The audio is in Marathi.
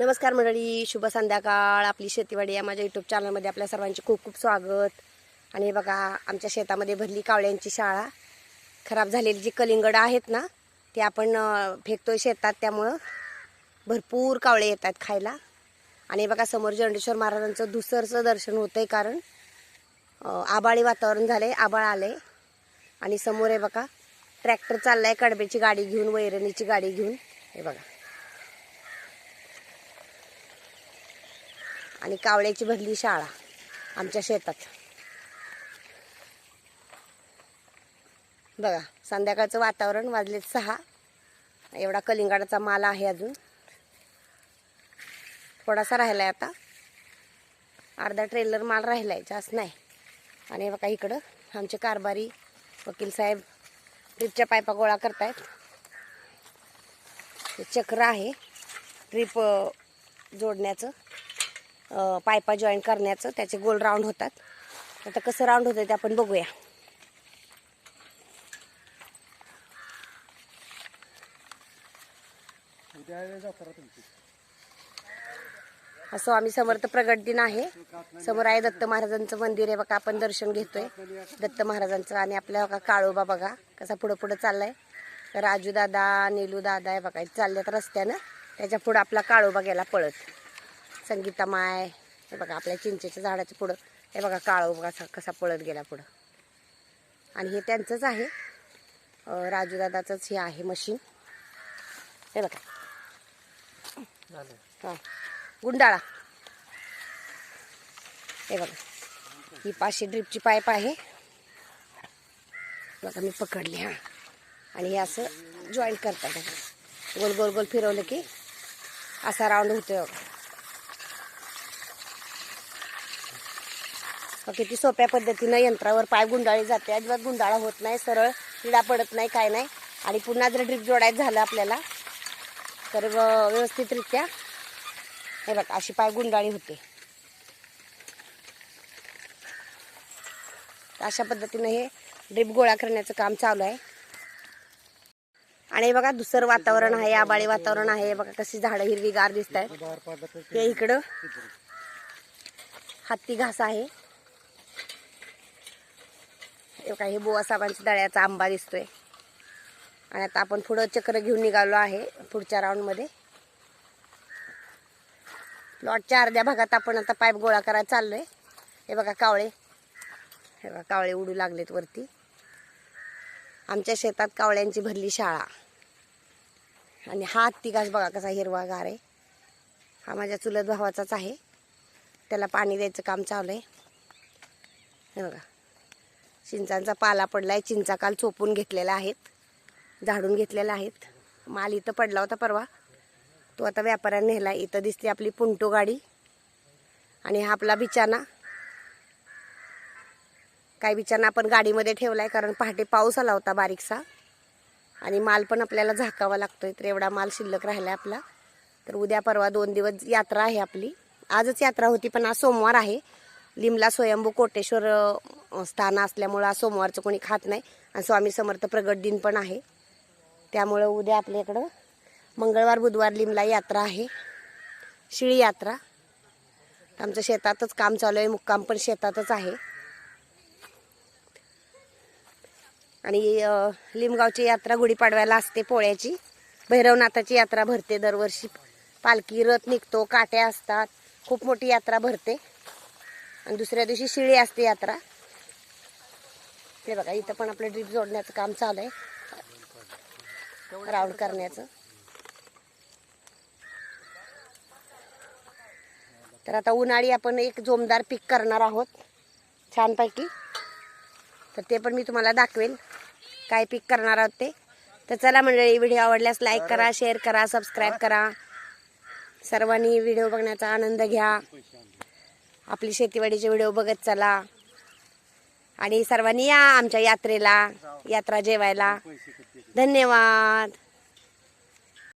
नमस्कार मंडळी शुभ संध्याकाळ. आपली शेतीवाडी या माझ्या युट्यूब चॅनलमध्ये आपल्या सर्वांचे खूप खूप स्वागत. आणि हे बघा आमच्या शेतामध्ये भरली कावळ्यांची शाळा. खराब झालेली जी कलिंगडं आहेत ना ते आपण फेकतोय शेतात. त्यामुळं भरपूर कावळे येतात खायला. आणि बघा समोर जंडेश्वर महाराजांचं दुसरचं दर्शन होतंय कारण आबाळी वातावरण झालंय आबाळ आहे आणि समोर आहे बघा ट्रॅक्टर चाललाय कडब्याची गाडी घेऊन वैरणीची गाडी घेऊन. हे बघा. आणि कावळ्याची भरली शाळा आमच्या शेतात. बघा संध्याकाळचं वातावरण वाजले सहा. एवढा कलिंगडाचा माल आहे अजून. थोडासा राहिला आहे आता. अर्धा ट्रेलर माल राहिला आहे जास्त नाही. आणि बघा इकडं आमचे कारभारी वकील साहेब ट्रीपच्या पायपा गोळा करतायत. चक्र आहे ट्रीप जोडण्याचं. पायपा जॉईन करण्याचं. त्याचे गोल राऊंड होतात. आता कसं राऊंड होतं ते आपण बघूया. असं आम्ही समर्थ प्रगट दिन आहे. समोर आहे दत्त महाराजांचं मंदिर आहे बघा आपण दर्शन घेतोय. दत्त महाराजांचं आणि आपल्या बघा काळोबा बघा कसा पुढं पुढं चाललाय. राजू दादा नीलू दादा आहे बघा चालल्यात रस्त्यानं. त्याच्या पुढं आपला काळोबा गेला पळत. संगीता माय हे बघा आपल्या चिंचेच्या झाडाच्या पुढं. हे बघा काळोबा कसा कसा पळत गेला पुढं. आणि हे त्यांचंच आहे. अं, राजू दादाचंच हे आहे मशीन हे बघा. हां. गुंडाळा. हे बघा. ही पाचशे ड्रिपची पाईप आहे. बघा मी पकडली हां. आणि हे असं जॉईंट करतात बघा. गोल गोल गोल फिरवलं की असा राऊंड होतोय बघा बघा, किती सोप्या पद्धतीनं यंत्रावर पाय गुंडाळी जाते. अजिबात गुंडाळा होत नाही सरळ किडा पडत नाही काय नाही. आणि पुन्हा जर ड्रिप जोडायचं झालं आपल्याला तर व- व्यवस्थितरित्या हे बघा अशी पाय गुंडाळी होते. अशा पद्धतीनं हे ड्रिप गोळा करण्याचं काम चालू आहे. आणि हे बघा दुसरं वातावरण आहे आबाळी वातावरण आहे. हे बघा कशी झाडं हिरवीगार दिसत आहेत हे इकडं हत्ती घास आहे. हे बघा हे बुवा साहेबांच्या दळ्याचा आंबा दिसतोय. आणि आता आपण पुढं चक्र घेऊन निघालो आहे पुढच्या राऊंडमध्ये प्लॉटच्या अर्ध्या भागात आपण आता पाईप गोळा करायला चाललोय. हे बघा कावळे. हे बघा कावळे उडू लागलेत वरती. आमच्या शेतात कावळ्यांची भरली शाळा. आणि हा हत्ती घास बघा कसा हिरवागार आहे. हा माझ्या चुलत भावाचाच आहे. त्याला पाणी द्यायचं काम चालू आहे. हे बघा. चिंचांचा पाला पडलाय. चिंचा काल चोपून घेतलेला आहेत. झाडून घेतलेला आहेत. माल इथं पडला होता परवा. तो आता व्यापाऱ्याने नेला इथं दिसते आपली पुंटो गाडी. आणि हा आपला बिचाना काही बिचाना आपण गाडीमध्ये ठेवला आहे कारण पहाटे पाऊस आला होता बारीकसा. आणि माल पण आपल्याला झाकावा लागतोय. तर एवढा माल शिल्लक राहिला आपला. तर उद्या परवा दोन दिवस यात्रा आहे आपली. आजच यात्रा होती पण आज सोमवार आहे. लिमला स्वयंभू कोटेश्वर स्थान असल्यामुळं आज सोमवारचं कोणी खात नाही. आणि स्वामी समर्थ प्रगट दिन पण आहे. त्यामुळं उद्या आपल्या इकडं मंगळवार बुधवार लिमला यात्रा आहे. शिळी यात्रा. आमचं शेतातच काम चालू आहे. मुक्काम पण शेतातच आहे. आणि लिमगावची यात्रा गुढीपाडव्याला असते पोळ्याची. भैरवनाथाची यात्रा भरते दरवर्षी. पालखी रथ निघतो काट्या असतात. खूप मोठी यात्रा भरते. आणि दुसऱ्या दिवशी शिळी असते यात्रा. ते बघा इथं पण आपलं ड्रीप जोडण्याचं काम चालू आहे. राऊंड करण्याचं. तर आता उन्हाळी आपण एक जोमदार पीक करणार आहोत छानपैकी. तर ते पण मी तुम्हाला दाखवेल काय पीक करणार आहोत ते. तर चला मंडळी व्हिडिओ आवडल्यास लाईक करा शेअर करा सबस्क्राईब करा. सर्वांनी व्हिडिओ बघण्याचा आनंद घ्या. आपली शेतीवाडीचे व्हिडिओ बघत चला. आणि सर्वांनी या आमच्या यात्रेला यात्रा जेवायला. धन्यवाद.